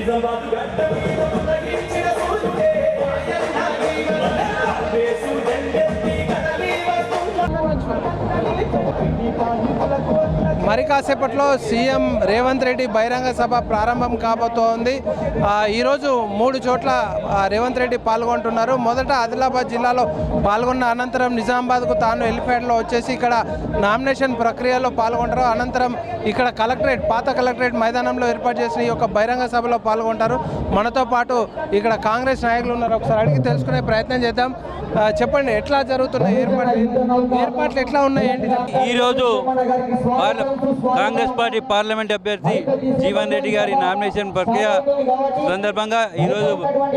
నిజామాబాద్ మరి కాసేపట్లో సీఎం రేవంత్ రెడ్డి బహిరంగ సభ ప్రారంభం కాబోతోంది. ఈరోజు మూడు చోట్ల రేవంత్ రెడ్డి పాల్గొంటున్నారు. మొదట ఆదిలాబాద్ జిల్లాలో పాల్గొన్న అనంతరం నిజామాబాద్కు తాను హెలిప్యాడ్లో వచ్చేసి ఇక్కడ నామినేషన్ ప్రక్రియలో పాల్గొంటారు. అనంతరం ఇక్కడ కలెక్టరేట్ పాత కలెక్టరేట్ మైదానంలో ఏర్పాటు చేసిన ఈ యొక్క బహిరంగ సభలో పాల్గొంటారు. మనతో పాటు ఇక్కడ కాంగ్రెస్ నాయకులు ఉన్నారు. ఒకసారి అడిగి తెలుసుకునే ప్రయత్నం చేద్దాం. చెప్పండి ఎట్లా జరుగుతున్నాయి ఏర్పాట్లు? ఏర్పాట్లు ఎట్లా ఉన్నాయి? ఏంటి? ఈరోజు కాంగ్రెస్ పార్టీ పార్లమెంట్ అభ్యర్థి జీవన్ రెడ్డి గారి నామినేషన్ ప్రక్రియ సందర్భంగా ఈరోజు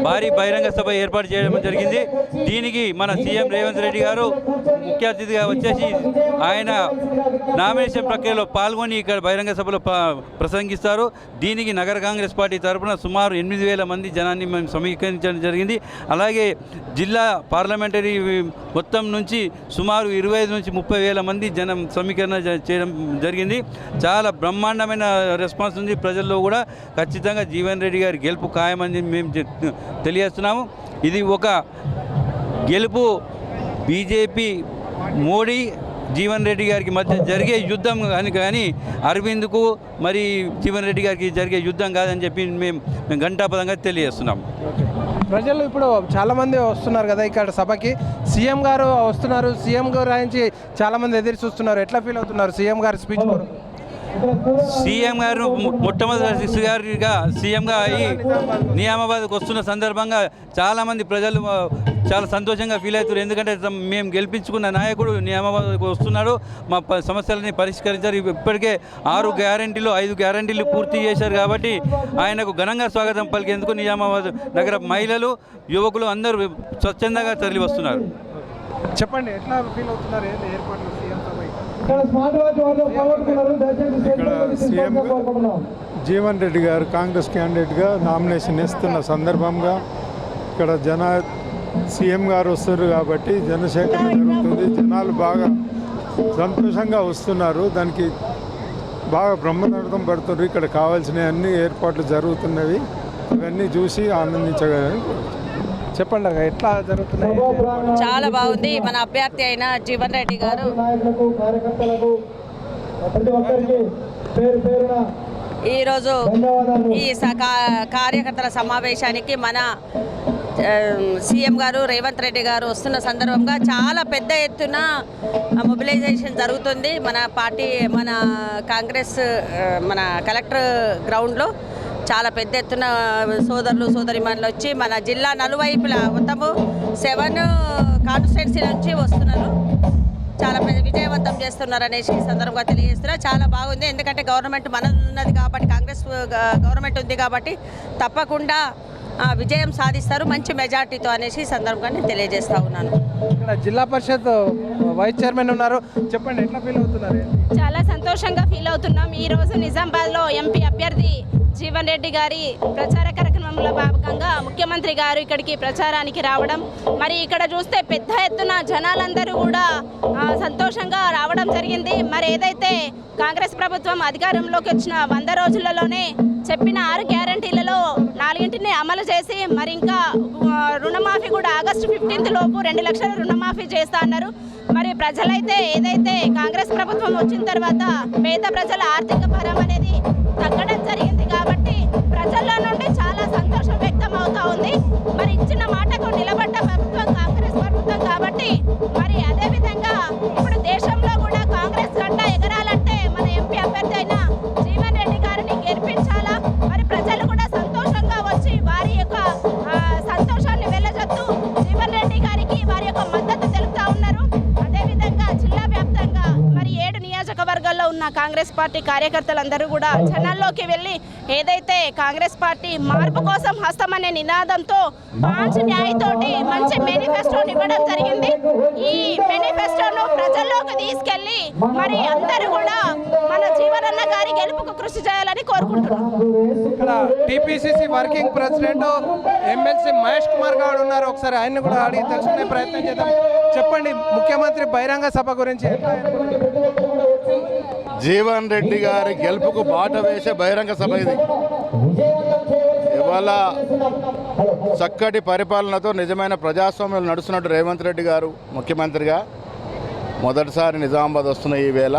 భారీ బహిరంగ సభ ఏర్పాటు చేయడం జరిగింది. దీనికి మన సీఎం రేవంత్ రెడ్డి గారు ముఖ్య అతిథిగా వచ్చేసి ఆయన నామినేషన్ ప్రక్రియలో పాల్గొని ఇక్కడ బహిరంగ సభలో ప్రసంగిస్తారు. దీనికి నగర కాంగ్రెస్ పార్టీ తరఫున సుమారు ఎనిమిది వేల మంది జనాన్ని మేము సమీకరించడం జరిగింది. అలాగే జిల్లా పార్లమెంటరీ మొత్తం నుంచి సుమారు ఇరవై ఐదు నుంచి ముప్పై వేల మంది జనం సమీకరణ జ- చేయడం జరిగింది. చాలా బ్రహ్మాండమైన రెస్పాన్స్ ఉంది. ప్రజల్లో కూడా ఖచ్చితంగా జీవన్ రెడ్డి గారి గెలుపు ఖాయమని మేము తెలియజేస్తున్నాము. ఇది ఒక గెలుపు బీజేపీ మోడీ జీవన్ రెడ్డి గారికి మధ్య జరిగే యుద్ధం అని కానీ అరవింద్కు మరి జీవన్ రెడ్డి గారికి జరిగే యుద్ధం కాదని చెప్పి మేము మేము ఘంటాపదంగా తెలియజేస్తున్నాం. ప్రజలు ఇప్పుడు చాలా మంది వస్తున్నారు కదా ఇక్కడ సభకి. సీఎం గారు వస్తున్నారు. సీఎం గారు గురించి చాలా మంది ఎదురు చూస్తున్నారు. ఎట్లా ఫీల్ అవుతున్నారు? సీఎం గారి స్పీచ్ సీఎం గారు మొట్టమొదటి గారిగా సీఎంగా అయ్యి నియామాబాద్కు వస్తున్న సందర్భంగా చాలామంది ప్రజలు చాలా సంతోషంగా ఫీల్ అవుతారు ఎందుకంటే మేము గెలిపించుకున్న నాయకుడు నియామాబాద్కు వస్తున్నాడు. మా సమస్యలని పరిష్కరించారు. ఇప్పటికే ఆరు గ్యారంటీలు ఐదు గ్యారంటీలు పూర్తి చేశారు కాబట్టి ఆయనకు ఘనంగా స్వాగతం పలికేందుకు నియామాబాద్ నగర మహిళలు యువకులు అందరూ స్వచ్ఛందంగా తరలి వస్తున్నారు చెప్పండి ఎట్లా ఫీల్ అవుతున్నారు? ఏర్పాట్లు? సీఎం సభకి ఇక్కడ సీఎం జీవన్ రెడ్డి గారు కాంగ్రెస్ క్యాండిడేట్గా నామినేషన్ ఇస్తున్న సందర్భంగా ఇక్కడ జన సీఎం గారు వస్తారు కాబట్టి జనసేకరణ జరుగుతుంది. జనాలు బాగా సంతోషంగా వస్తున్నారు. దానికి బాగా బ్రహ్మనర్థం పడుతున్నారు. ఇక్కడ కావాల్సిన అన్ని ఏర్పాట్లు జరుగుతున్నవి. ఇవన్నీ చూసి ఆనందించగలని చెప్పండి ఎట్లా జరుగుతున్నాయి? చాలా బాగుంది. మన అభ్యర్థి అయిన జీవన్ రెడ్డి గారు. నాయకులకు కార్యకర్తలకు ప్రతి ఒక్కరికి పేరు పేరున ఈరోజు ధన్యవాదాలు. ఈ కార్యకర్తల సమావేశానికి మన సీఎం గారు రేవంత్ రెడ్డి గారు వస్తున్న సందర్భంగా చాలా పెద్ద ఎత్తున మొబిలైజేషన్ జరుగుతుంది. మన పార్టీ మన కాంగ్రెస్ మన కలెక్టర్ గ్రౌండ్లో. చాలా పెద్ద ఎత్తున సోదరులు సోదరిమణులు వచ్చి మన జిల్లా నలువైపులా మొత్తము సెవెన్ కాన్స్టిట్యున్సీ నుంచి వస్తున్నారు. చాలా పెద్ద విజయవంతం చేస్తున్నారు అనేసి ఈ సందర్భంగా తెలియజేస్తున్నా. చాలా బాగుంది. ఎందుకంటే గవర్నమెంట్ మన ఉన్నది కాబట్టి కాంగ్రెస్ గవర్నమెంట్ ఉంది కాబట్టి తప్పకుండా విజయం సాధిస్తారు మంచి మెజార్టీతో అనేసి ఈ సందర్భంగా నేను తెలియజేస్తా ఉన్నాను. ఇక్కడ జిల్లా పరిషత్ వైస్ చైర్మన్ ఉన్నారు. చెప్పండి ఎట్లా ఫీల్ అవుతున్నారు? చాలా సంతోషంగా ఫీల్ అవుతున్నాం. ఈ రోజు నిజామాబాద్లో ఎంపీ అభ్యర్థి జీవన్ రెడ్డి గారి ప్రచార కార్యక్రమంలో భాగంగా ముఖ్యమంత్రి గారు ఇక్కడికి ప్రచారానికి రావడం మరి ఇక్కడ చూస్తే పెద్ద ఎత్తున జనాలందరూ కూడా సంతోషంగా రావడం జరిగింది. మరి ఏదైతే కాంగ్రెస్ ప్రభుత్వం అధికారంలోకి వచ్చిన వంద రోజులలోనే చెప్పిన ఆరు గ్యారంటీలలో నాలుగింటిని అమలు చేసి మరి ఇంకా రుణమాఫీ కూడా ఆగస్టు ఫిఫ్టీన్త్ లోపు రెండు లక్షల రుణమాఫీ చేస్తా అన్నారు. మరి ప్రజలైతే ఏదైతే కాంగ్రెస్ ప్రభుత్వం వచ్చిన తర్వాత పేద ప్రజల ఆర్థిక భారం అనేది తగ్గడం జరిగింది కాబట్టి ప్రజల్లో నుండి చాలా సంతోషం వ్యక్తం అవుతా ఉంది. మరి ఇచ్చిన మాట పార్టీ కార్యకర్తలందరూ కూడా జనాల్లోకి వెళ్ళి ఏదైతే కాంగ్రెస్ పార్టీ మార్పు కోసం హస్తం అనే నినాదంతో మంచి న్యాయతోటి మంచి మేనిఫెస్టోని ఇవ్వడం జరిగింది. ఈ మేనిఫెస్టోను ప్రజల్లోకి తీసుకెళ్ళి మరి అందరూ కూడా మన జీవనన్న గారి గెలుపుకు కృషి చేయాలని కోరుకుంటున్నాం. ఇక్కడ TPCC working president MLC Mahesh Kumar గారు ఉన్నారు. ఒకసారి ఆయన కూడా అడిగి తెలుసుకునే ప్రయత్నం చేద్దాం. చెప్పండి ముఖ్యమంత్రి బహిరంగ సభ గురించి. ఎట్లా జీవన్ రెడ్డి గారి గెలుపుకు బాట వేసే బహిరంగ సభ ఇది. ఇవాళ చక్కటి పరిపాలనతో నిజమైన ప్రజాస్వామ్యం నడుస్తున్నట్టు రేవంత్ రెడ్డి గారు ముఖ్యమంత్రిగా మొదటిసారి నిజామాబాద్ వస్తున్న ఈ వేళ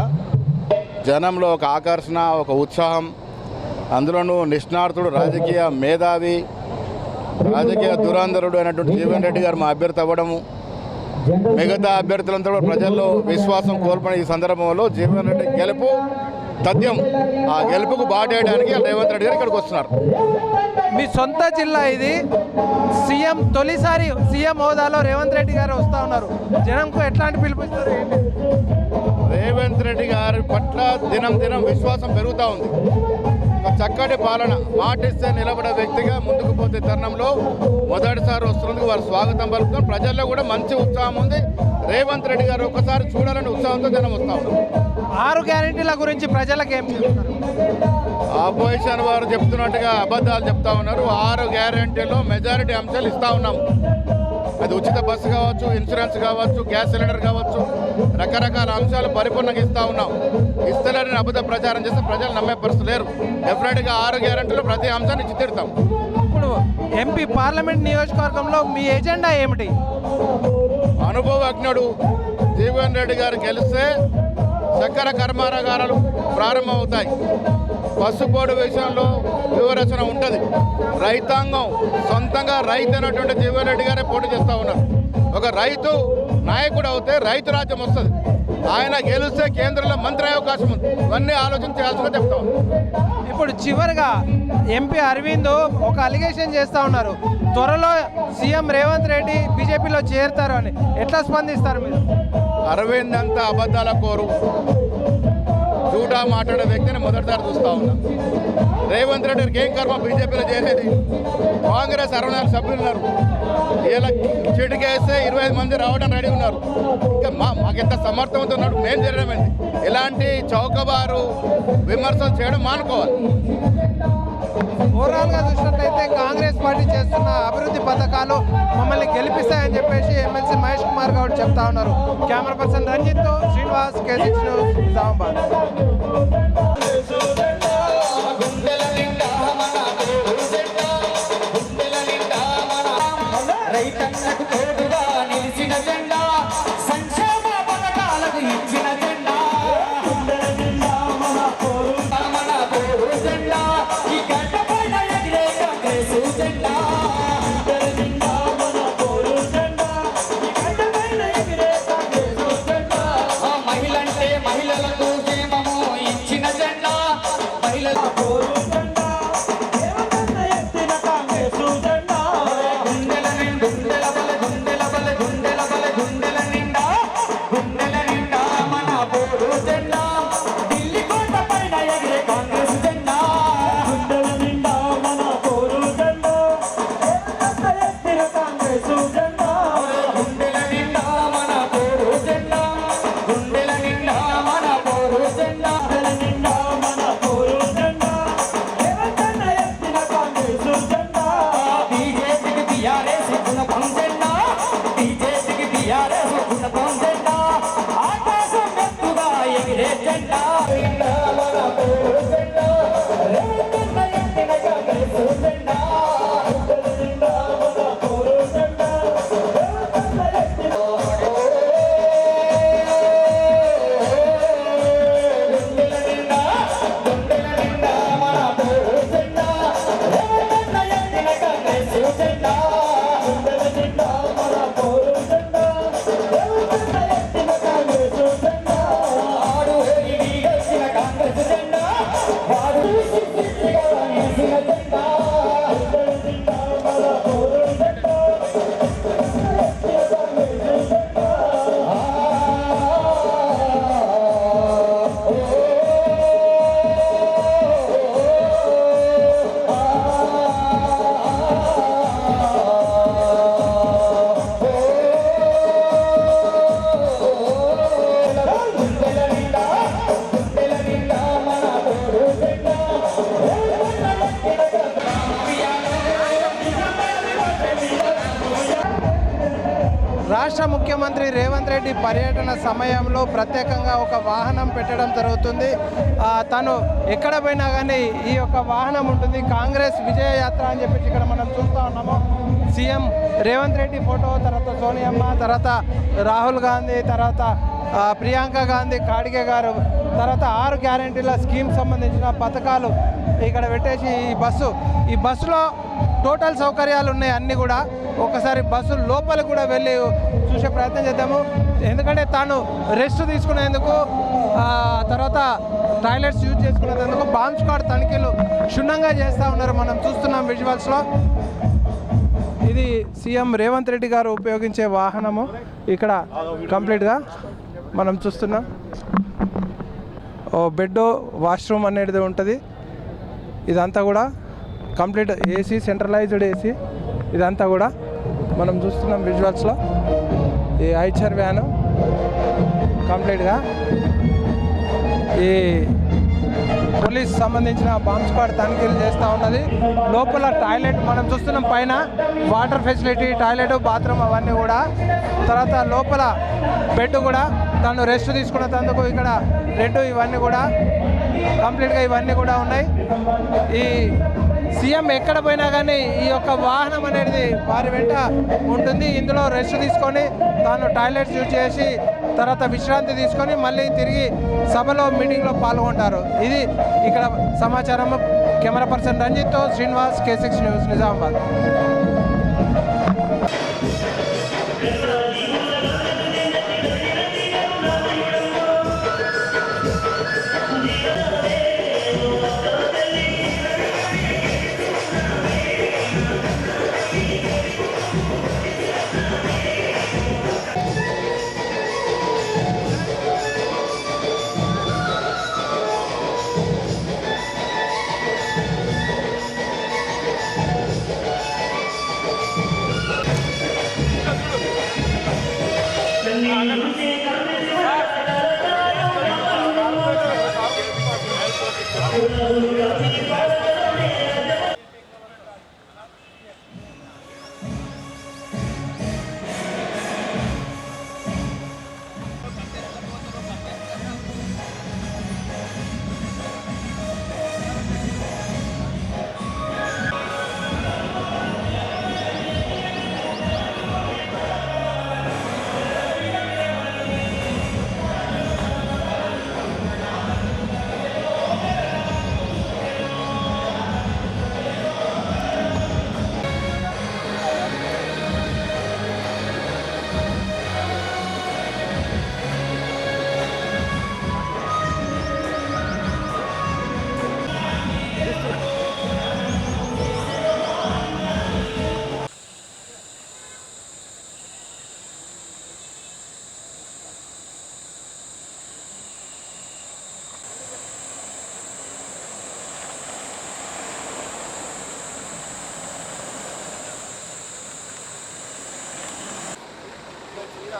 జనంలో ఒక ఆకర్షణ ఒక ఉత్సాహం అందులోనూ నిష్ణార్థుడు రాజకీయ మేధావి రాజకీయ దురాంధరుడు అయినటువంటి జీవన్ రెడ్డి గారు మా అభ్యర్థి అవ్వడము మిగతా అభ్యర్థులంతా కూడా ప్రజల్లో విశ్వాసం కోల్పోయిన ఈ సందర్భంలో జీవన్ రెడ్డి గెలుపు తథ్యం. ఆ గెలుపుకు బాటేయడానికి రేవంత్ రెడ్డి గారు ఇక్కడికి వస్తున్నారు. మీ సొంత జిల్లా ఇది. సీఎం తొలిసారి సీఎం హోదాలో రేవంత్ రెడ్డి గారు వస్తూ ఉన్నారు. జనంకు ఎట్లాంటి పిలుపుస్తారు రేవంత్ రెడ్డి గారి పట్ల దినం దినం విశ్వాసం పెరుగుతూ ఉంది. చక్కటి పాలన మాటిస్తే నిలబడే వ్యక్తిగా ముందుకు పోతే తరుణంలో మొదటిసారి వస్తున్నందుకు వారు స్వాగతం పలుకుతాం ప్రజల్లో కూడా మంచి ఉత్సాహం ఉంది. రేవంత్ రెడ్డి గారు ఒక్కసారి చూడాలని ఉత్సాహంతో జనం వస్తూ ఆరు గ్యారెంటీల గురించి ప్రజలకు ఏం చెప్తారు ఆపోజిషన్ వారు చెప్తున్నట్టుగా అబద్ధాలు చెప్తా ఉన్నారు. ఆరు గ్యారంటీలో మెజారిటీ అంశాలు ఇస్తా ఉన్నాం. అది ఉచిత బస్సు కావచ్చు ఇన్సూరెన్స్ కావచ్చు గ్యాస్ సిలిండర్ కావచ్చు రకరకాల అంశాలు పరిపూర్ణంగా ఇస్తా ఉన్నాం. ఇస్తలేని అబద్ధ ప్రచారం చేస్తే ప్రజలు నమ్మే పరిస్థితి లేరు. డెఫినెట్గా ఆరు గ్యారంటీలో ప్రతి అంశాన్ని చిత్తిరుతాం. ఇప్పుడు ఎంపీ పార్లమెంట్ నియోజకవర్గంలో మీ ఎజెండా ఏమిటి? అనుభవజ్ఞుడు జీవన్ రెడ్డి గారు గెలిస్తే చక్కెర కర్మాగారాలు ప్రారంభమవుతాయి. పసుపోడు విషయంలో వివరచన ఉంటుంది. రైతాంగం సొంతంగా రైతు అయినటువంటి జీవన్ రెడ్డి గారే పోటీ చేస్తూ ఉన్నారు. ఒక రైతు నాయకుడు అవుతే రైతు రాజ్యం వస్తుంది. ఆయన గెలిస్తే కేంద్రంలో మంత్రి అవకాశం ఉంది. ఇవన్నీ ఆలోచించాల్సిందిగా చెప్తా ఉన్నాం. ఇప్పుడు చివరిగా ఎంపీ అరవింద్ ఒక అలిగేషన్ చేస్తూ ఉన్నారు. త్వరలో సీఎం రేవంత్ రెడ్డి బీజేపీలో చేరుతారు అని. ఎట్లా స్పందిస్తారు మీరు? అరవింద్ అంతా అబద్ధాల కోరు. జూటా మాట్లాడే వ్యక్తిని మొదటిసారి చూస్తా ఉన్నాం. రేవంత్ రెడ్డి గారికి ఏం కర్మ? బీజేపీలో చేరేది? కాంగ్రెస్ అరవై నాలుగు సభ్యులు ఉన్నారు. ఇలా చిటికేస్తే ఇరవై ఐదు మంది రావడం రెడీ ఉన్నారు. ఇంకా మా మాకు ఎంత సమర్థవంతో ఉన్నాడు మేము జరగడం ఇలాంటి చౌకబారు విమర్శలు చేయడం మానుకోవాలి. ఓవరాల్గా చూసినట్లయితే కాంగ్రెస్ పార్టీ చేస్తున్న అభివృద్ధి పథకాలు మమ్మల్ని గెలిపిస్తాయని చెప్పేసి ఎమ్మెల్సీ మహేష్ కుమార్ గౌడ్ చెప్తా ఉన్నారు. Camera person Ranjith Srinivas KC Nizamabad రాష్ట్ర ముఖ్యమంత్రి రేవంత్ రెడ్డి పర్యటన సమయంలో ప్రత్యేకంగా ఒక వాహనం పెట్టడం జరుగుతుంది. తను ఎక్కడ పోయినా కానీ ఈ యొక్క వాహనం ఉంటుంది. కాంగ్రెస్ విజయ యాత్ర అని చెప్పేసి ఇక్కడ మనం చూస్తూ ఉన్నాము. సీఎం రేవంత్ రెడ్డి ఫోటో తర్వాత సోనియమ్మ తర్వాత రాహుల్ గాంధీ తర్వాత ప్రియాంక గాంధీ కాడికే గారు తర్వాత ఆరు గ్యారంటీల స్కీమ్ సంబంధించిన పథకాలు ఇక్కడ పెట్టేసి ఈ బస్సు. ఈ బస్సులో టోటల్ సౌకర్యాలు ఉన్నాయి అన్నీ కూడా. ఒకసారి బస్సు లోపల కూడా వెళ్ళి చూసే ప్రయత్నం చేద్దాము. ఎందుకంటే తాను రెస్ట్ తీసుకునేందుకు తర్వాత టాయిలెట్స్ యూజ్ చేసుకునేందుకు బాంబ్ స్క్వాడ్ తనిఖీలు క్షుణ్ణంగా చేస్తూ ఉన్నారు మనం చూస్తున్నాం విజువల్స్లో. ఇది సీఎం రేవంత్ రెడ్డి గారు ఉపయోగించే వాహనము. ఇక్కడ కంప్లీట్గా మనం చూస్తున్నాం. ఓ బెడ్ వాష్రూమ్ అనేది ఉంటుంది. ఇదంతా కూడా కంప్లీట్ ఏసీ సెంట్రలైజ్డ్ ఏసీ. ఇదంతా కూడా మనం చూస్తున్నాం విజువల్స్లో. ఈ ఐచర్ వ్యాను కంప్లీట్గా. ఈ పోలీస్ సంబంధించిన బాంబ్ స్క్వాడ్ తనిఖీలు చేస్తూ ఉన్నది. లోపల టాయిలెట్ మనం చూస్తున్నాం పైన. వాటర్ ఫెసిలిటీ టాయిలెట్ బాత్రూమ్ అవన్నీ కూడా. తర్వాత లోపల బెడ్ కూడా తను రెస్ట్ తీసుకున్నందుకు ఇక్కడ రెడ్ ఇవన్నీ కూడా కంప్లీట్గా ఇవన్నీ కూడా ఉన్నాయి. ఈ సీఎం ఎక్కడ పోయినా కానీ ఈ యొక్క వాహనం అనేది వారి వెంట ఉంటుంది. ఇందులో రెస్ట్ తీసుకొని తాను టాయిలెట్స్ యూజ్ చేసి తర్వాత విశ్రాంతి తీసుకొని మళ్ళీ తిరిగి సభలో మీటింగ్లో పాల్గొంటారు. ఇది ఇక్కడ సమాచారం. Camera person రంజిత్తో Srinivas K six news Nizamabad.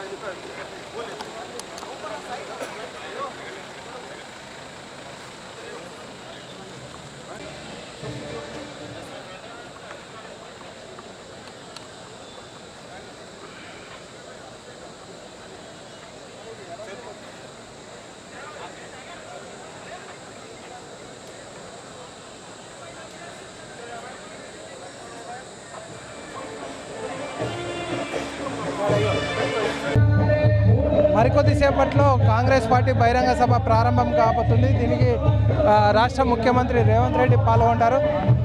Віталій Віталійович, మరికొద్దిసేపట్లో కాంగ్రెస్ పార్టీ బహిరంగ సభ ప్రారంభం కాబోతుంది. దీనికి రాష్ట్ర ముఖ్యమంత్రి రేవంత్ రెడ్డి పాల్గొంటారు.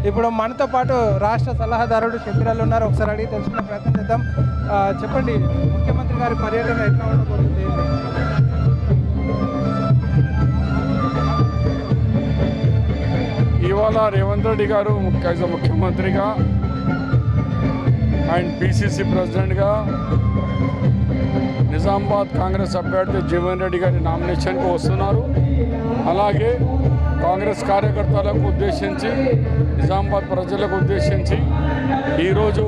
ఇప్పుడు మనతో పాటు రాష్ట్ర సలహాదారుడు షబీరాలు ఉన్నారు. ఒకసారి అడిగి తెలుసుకునే ప్రయత్నం చేద్దాం. చెప్పండి ముఖ్యమంత్రి గారి పర్యటన ఎట్లా ఉండబోతుంది? ఇవాళ రేవంత్ రెడ్డి గారు ముఖ్య ముఖ్యమంత్రిగా అండ్ పిసిసి ప్రెసిడెంట్గా నిజామాబాద్ కాంగ్రెస్ అభ్యర్థి జీవన్ రెడ్డి గారి నామినేషన్కి వస్తున్నారు. అలాగే కాంగ్రెస్ కార్యకర్తలకు ఉద్దేశించి నిజామాబాద్ ప్రజలకు ఉద్దేశించి ఈరోజు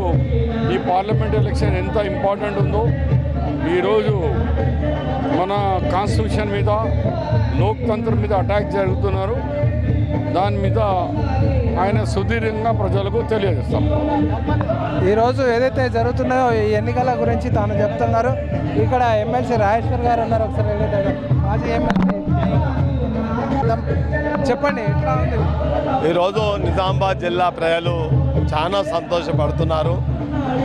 ఈ పార్లమెంట్ ఎలక్షన్ ఎంత ఇంపార్టెంట్ ఉందో ఈరోజు మన కాన్స్టిట్యూషన్ మీద లోక్తంత్రం మీద అటాక్ జరుగుతున్నారు. దాని మీద ఆయన సుదీర్ఘంగా ప్రజలకు తెలియజేస్తాం. ఈరోజు ఏదైతే జరుగుతున్నాయో ఈ ఎన్నికల గురించి తాను చెప్తున్నారు ఇక్కడ ఎమ్మెల్సీ రాజేశ్వర్ గారు ఉన్నారు ఒకసారి. మాజీ ఎమ్మెల్సీ. చెప్పండి ఎట్లా ఉంది? ఈరోజు నిజామాబాద్ జిల్లా ప్రజలు చాలా సంతోషపడుతున్నారు.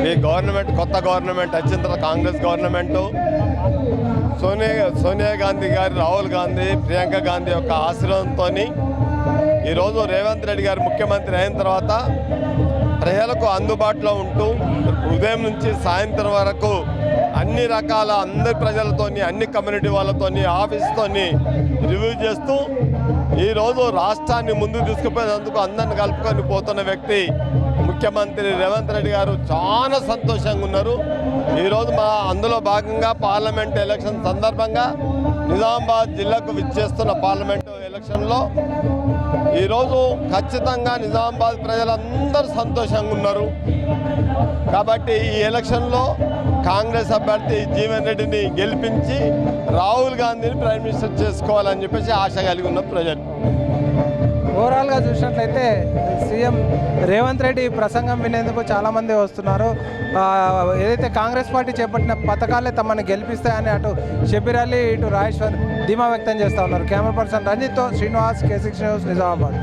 ఈ గవర్నమెంట్ కొత్త గవర్నమెంట్ వచ్చిన తర్వాత కాంగ్రెస్ గవర్నమెంట్ సోనియా సోనియా గాంధీ గారి రాహుల్ గాంధీ ప్రియాంక గాంధీ యొక్క ఆశీర్వాదంతో ఈరోజు రేవంత్ రెడ్డి గారు ముఖ్యమంత్రి అయిన తర్వాత ప్రజలకు అందుబాటులో ఉంటూ ఉదయం నుంచి సాయంత్రం వరకు అన్ని రకాల అందరి ప్రజలతోని అన్ని కమ్యూనిటీ వాళ్ళతోని ఆఫీస్తోని రివ్యూ చేస్తూ ఈరోజు రాష్ట్రాన్ని ముందుకు తీసుకుపోయేందుకు అందరిని కలుపుకొని పోతున్న వ్యక్తి ముఖ్యమంత్రి రేవంత్ రెడ్డి గారు. చాలా సంతోషంగా ఉన్నారు. ఈరోజు మా అందులో భాగంగా పార్లమెంట్ ఎలక్షన్ సందర్భంగా నిజామాబాద్ జిల్లాకు విచ్చేస్తున్న పార్లమెంట్ ఎలక్షన్లో ఈరోజు ఖచ్చితంగా నిజామాబాద్ ప్రజలందరూ సంతోషంగా ఉన్నారు. కాబట్టి ఈ ఎలక్షన్లో కాంగ్రెస్ అభ్యర్థి జీవన్ రెడ్డిని గెలిపించి రాహుల్ గాంధీని ప్రైమ్ మినిస్టర్ చేసుకోవాలని చెప్పేసి ఆశ కలిగి ఉన్న ప్రజలు. ఓవరాల్గా చూసినట్లయితే సీఎం రేవంత్ రెడ్డి ప్రసంగం వినేందుకు చాలామంది వస్తున్నారు. ఏదైతే కాంగ్రెస్ పార్టీ చేపట్టిన పథకాలే తమను గెలిపిస్తాయని అటు షబీర్ అలీ ఇటు రాజేశ్వర్ ధీమా వ్యక్తం చేస్తూ ఉన్నారు. కెమెరా పర్సన్ రంజిత్తో శ్రీనివాస్ కేసీ న్యూస్ నిజామాబాద్.